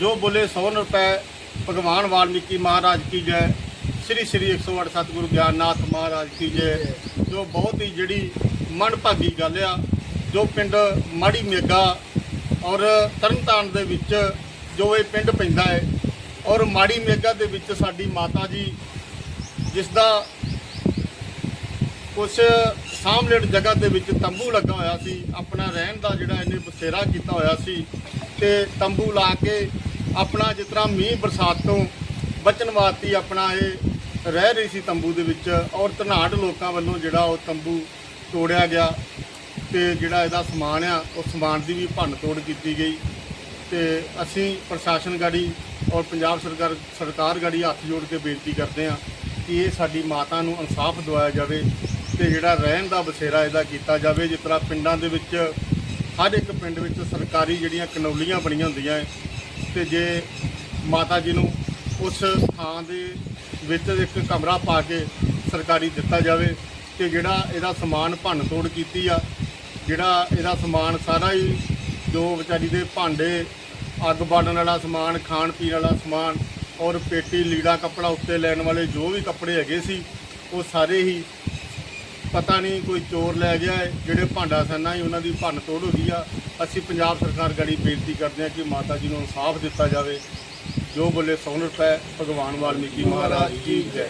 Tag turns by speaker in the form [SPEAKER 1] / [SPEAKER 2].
[SPEAKER 1] ਜੋ ਬੋਲੇ 100 ਰੁਪਏ ਭਗਵਾਨ ਵਾਲਮੀਕੀ ਮਹਾਰਾਜ ਕੀ ਜੈ। ਸ੍ਰੀ ਸ੍ਰੀ 108 ਸਤਿਗੁਰੂ ਗਿਆਨਨਾਥ ਮਹਾਰਾਜ ਕੀ ਜੈ। ਜੋ ਬਹੁਤ ਹੀ ਜਿਹੜੀ ਮਨਭਾਗੀ ਗੱਲ ਆ, ਜੋ ਪਿੰਡ ਮਾੜੀ ਮੇਗਾ ਔਰ ਤਰਨਤਾਰਨ ਦੇ ਵਿੱਚ ਜੋ ਇਹ ਪਿੰਡ ਪੈਂਦਾ ਹੈ ਔਰ ਮਾੜੀ ਮੇਗਾ ਦੇ ਵਿੱਚ ਸਾਡੀ ਮਾਤਾ ਜੀ ਜਿਸ ਦਾ ਕੁਛ ਸਾਹਮਣੇ ਜਗ੍ਹਾ ਦੇ ਵਿੱਚ ਤੰਬੂ ਲੱਗਾ ਹੋਇਆ ਸੀ, ਆਪਣਾ ਰਹਿਣ ਦਾ ਜਿਹੜਾ ਇਹਨੇ ਬਸੇਰਾ ਕੀਤਾ ਹੋਇਆ ਸੀ, ਤੇ ਤੰਬੂ ਲਾ ਕੇ ਆਪਣਾ ਜਿਸ ਤਰ੍ਹਾਂ ਮੀਂਹ ਬਰਸਾਤ ਤੋਂ ਬਚਣ ਵਾਸਤੇ ਆਪਣਾ ਇਹ ਰਹਿ ਰਹੀ ਸੀ ਤੰਬੂ ਦੇ ਵਿੱਚ ਔਰ ਧਨਾੜ ਲੋਕਾਂ ਵੱਲੋਂ ਜਿਹੜਾ ਉਹ ਤੰਬੂ ਤੋੜਿਆ ਗਿਆ ਤੇ ਜਿਹੜਾ ਇਹਦਾ ਸਮਾਨ ਆ, ਉਹ ਸਮਾਨ ਦੀ ਵੀ ਭੰਨ ਤੋੜ ਕੀਤੀ ਗਈ ਤੇ ਅਸੀਂ ਪ੍ਰਸ਼ਾਸਨ ਗਾੜੀ ਔਰ ਪੰਜਾਬ ਸਰਕਾਰ ਸਰਕਾਰ ਗਾੜੀ ਹੱਥ ਜੋੜ ਕੇ ਬੇਨਤੀ ਕਰਦੇ ਹਾਂ ਕਿ ਇਹ ਸਾਡੀ ਮਾਤਾ ਨੂੰ ਇਨਸਾਫ ਦਿਵਾਇਆ ਜਾਵੇ ਤੇ ਜਿਹੜਾ ਰਹਿਣ ਦਾ ਬਸੇਰਾ ਇਹਦਾ ਕੀਤਾ ਜਾਵੇ, ਜਿਸ ਤਰ੍ਹਾਂ ਪਿੰਡਾਂ ਦੇ ਵਿੱਚ ਹਰ ਇੱਕ ਪਿੰਡ ਵਿੱਚ ਸਰਕਾਰੀ ਜਿਹੜੀਆਂ ਕਨੌਲੀਆਂ ਬਣੀਆਂ ਹੁੰਦੀਆਂ ਹੈ ਤੇ ਜੇ ਮਾਤਾ ਜੀ ਨੂੰ ਉਸ ਥਾਂ ਦੇ ਵਿੱਚ ਇੱਕ ਕਮਰਾ ਪਾ ਕੇ ਸਰਕਾਰੀ ਦਿੱਤਾ ਜਾਵੇ ਤੇ ਜਿਹੜਾ ਇਹਦਾ ਸਮਾਨ ਭੰਨ ਤੋੜ ਕੀਤੀ ਆ, ਜਿਹੜਾ ਇਹਦਾ ਸਮਾਨ ਸਾਰਾ ਹੀ ਜੋ ਵਿਚਾਰੀ ਦੇ ਭਾਂਡੇ, ਅੱਗ ਬਾਲਣ ਵਾਲਾ ਸਮਾਨ ਖਾਣ ਪੀਣ ਵਾਲਾ ਸਮਾਨ ਔਰ ਪੇਟੀ ਲੀੜਾ ਕੱਪੜਾ ਉੱਤੇ ਲੈਣ ਵਾਲੇ ਜੋ ਵੀ ਕੱਪੜੇ ਹੈਗੇ ਸੀ, ਉਹ ਸਾਰੇ ਹੀ ਪਤਾ ਨਹੀਂ ਕੋਈ ਚੋਰ ਲੈ ਗਿਆ ਹੈ, ਜਿਹੜੇ ਭਾਂਡਾ ਸੈਨਾ ਹੀ ਉਹਨਾਂ ਦੀ ਭੰਨ ਤੋੜ ਹੋ ਗਈ ਆ। ਅਸੀਂ ਪੰਜਾਬ ਸਰਕਾਰ ਗੜੀ ਬੇਨਤੀ ਕਰਦੇ ਹਾਂ ਕਿ ਮਾਤਾ ਜੀ ਨੂੰ ਇਨਸਾਫ ਦਿੱਤਾ ਜਾਵੇ। ਜੋ ਬੋਲੇ 100 ਰੁਪਏ ਭਗਵਾਨ ਵਾਲਮੀਕੀ ਮਹਾਰਾਜ ਕੀ ਜੈ।